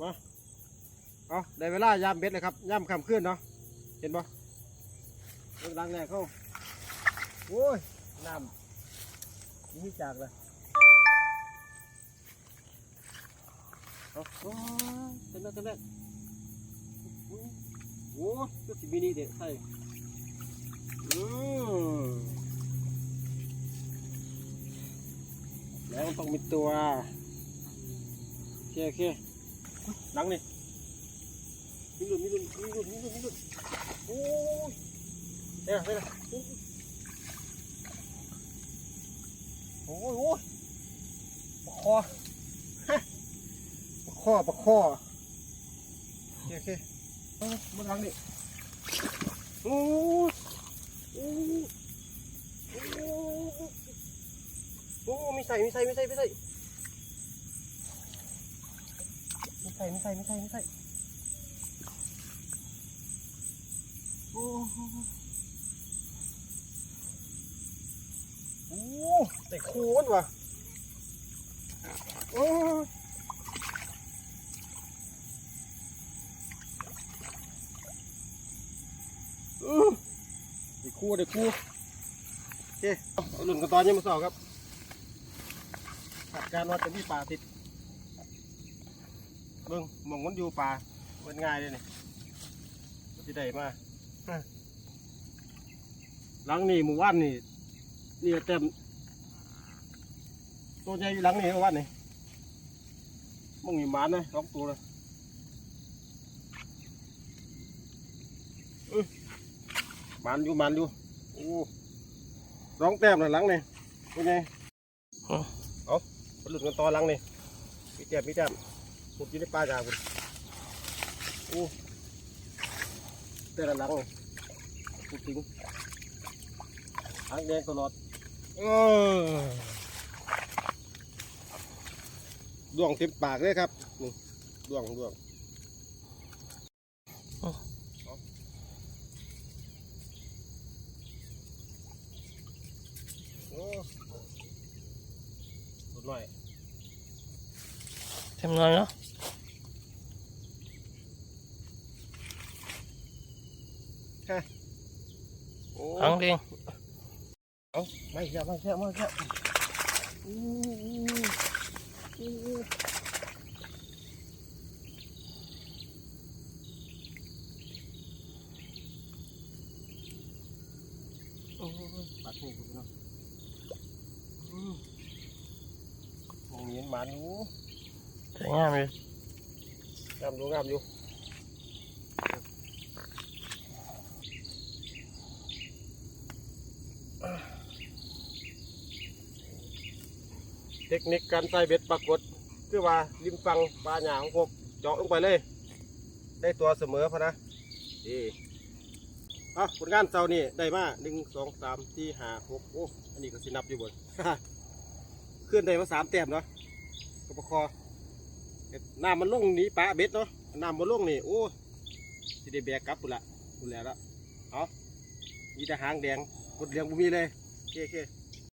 มาเอาได้เวลายามเบ็ดเลยครับยามค่ำคืนเนาะเห็นปะเรื่องล้างแรกเข้าโอ้ยน้ำนี่จากเลยเอาโอ้ยเต็มแล้วเต็มแล้วโอ้โหก็สิมินิเด็ดใส่อืมแล้วต้องมีตัวโอเคโอเค หลังนี่มีหลุดมีหลุดมีหลุดมีหลุดมีหลุดโอ้ยเนี่ยเนี่ยโอ้ยโอ้ยปะคอฮะปะคอปะคอโอเคโอเคเอามาหลังนี่โอ้ยโอ้ยโอ้ยโอ้ยไม่ใส่ไม่ใส่ไม่ใส่ไม่ใส่ ไม่ ใส่ไม่ใส่ไม่ใส่ไม่ใส่โอ้โหโอ้แต่โคนว่ะโอ้อื้อได้คู่ได้คู่โอเคเอาหลุนกันตอนยังมาสอบครับขาดการว่าจะมีป่าติด เบิ่งหมองมันอยู่ป่ามันง่ายเลยนี่ที่ได้มาฮะหลังนี่หมู่บ้านนี่นี่เต็มตัวใหญ่อยู่หลังนี่หมู่บ้านนี่มึงอยู่หมานนะสองตัวเลยอื้อหมานอยู่หมานอยู่โอ้ร้องแต้มเลยหลังนี่เป็นไงเอาเอาหลุดกันต่อหลังนี่มีแต้มมีแต้ม ผมกินในปลาจากคุณโอ้แต่ละหลังเลยพูดถึงหางแดงตลอดเออดวงเต็มปากเลยครับนี่ดวงดวงเอาโอ้สุดหน่อยเต็มเลยเนาะ โอ้หางเดียงเอาไม่แค่ไม่แค่ไม่แค่อู้อู้อู้โอ้ยปัดหูกูเนาะอืมมองเห็นหมันอยู่ สวยงามเลย งามอยู่งามอยู่ เทคนิคการใส่เบ็ดปรากฏ คือว่าริมฟังปลาหยาของผมเจาะลงไปเลย ได้ตัวเสมอพะนะดีอะผลงานเสานี่ได้มาหนึ่งสองสามสี่ห้าหกโอ้อันนี้ก็สินับอยู่บนขึ้นได้มาสามแต้มเนาะกระปะคอน้ำมันลงหนีปลาเบ็ดเนาะน้ำมันลงนี่โอ้สิได้แบกกลับปุ่นละปุ่นแล้วละเอามีแต่หางแดงกดเลียงบุมีเลยโอเคโอเค